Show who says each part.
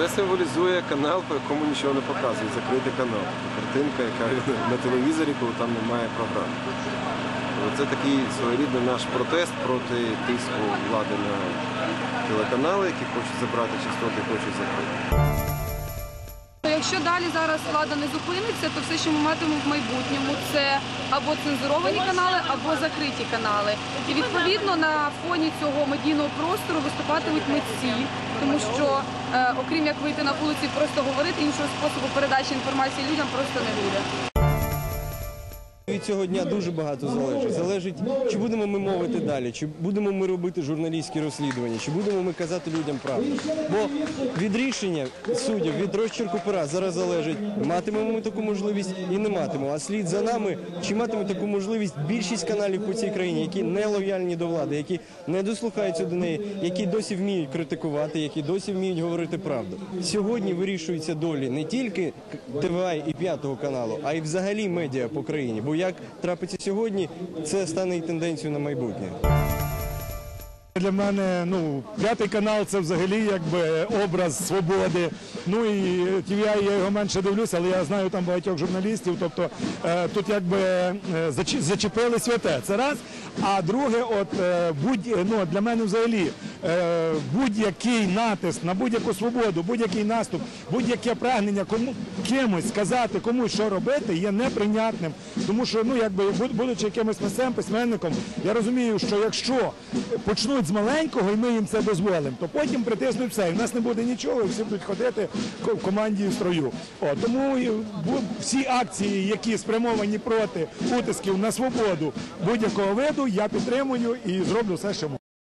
Speaker 1: Це символізує канал, по якому нічого не показують, закритий канал. Картинка, яка на телевізорі, коли там немає програм. Це такий своєрідний наш протест проти тиску влади на телеканали, які хочуть забрати частоти, хочуть закрити.
Speaker 2: Якщо далі зараз влада не зупиниться, то все, що ми матимемо в майбутньому, це або цензуровані канали, або закриті канали. І відповідно на фоні цього медійного простору виступатимуть митці, тому що, окрім як вийти на вулиці, і просто говорити іншого способу передачі інформації людям просто не буде.
Speaker 3: Від цього дня дуже багато залежить. Залежить, чи будемо ми мовити далі, чи будемо ми робити журналістські розслідування, чи будемо ми казати людям правду. Бо від рішення суддів, від розчерку пера зараз залежить, матимемо ми таку можливість і не матимемо. А слід за нами, чи матиме таку можливість більшість каналів по цій країні, які не лояльні до влади, які не дослухаються до неї, які досі вміють критикувати, які досі вміють говорити правду. Сьогодні вирішуються долі не тільки ТВА і п'ятого каналу, а й взагалі медіа по країні. Бо як трапиться сьогодні, це стане і тенденцією на майбутнє.
Speaker 4: Для мене ну п'ятий канал це взагалі якби образ свободи. Ну і TVI, я його менше дивлюся, але я знаю там багатьох журналістів. Тобто е, тут якби е, зачепили святе. Це раз. А друге, от е, будь ну для мене взагалі будь-який натиск на будь-яку свободу, будь-який наступ, будь-яке прагнення кому кимось сказати, комусь що робити, є неприйнятним. Тому що ну якби будучи якимось митцем, письменником, я розумію, що якщо почнуть з маленького і ми їм це дозволимо, то потім притиснуть все. І в нас не буде нічого, і всі будуть ходити в команді в строю. О, тому всі акції, які спрямовані проти утисків на свободу будь-якого виду, я підтримую і зроблю все, що можу.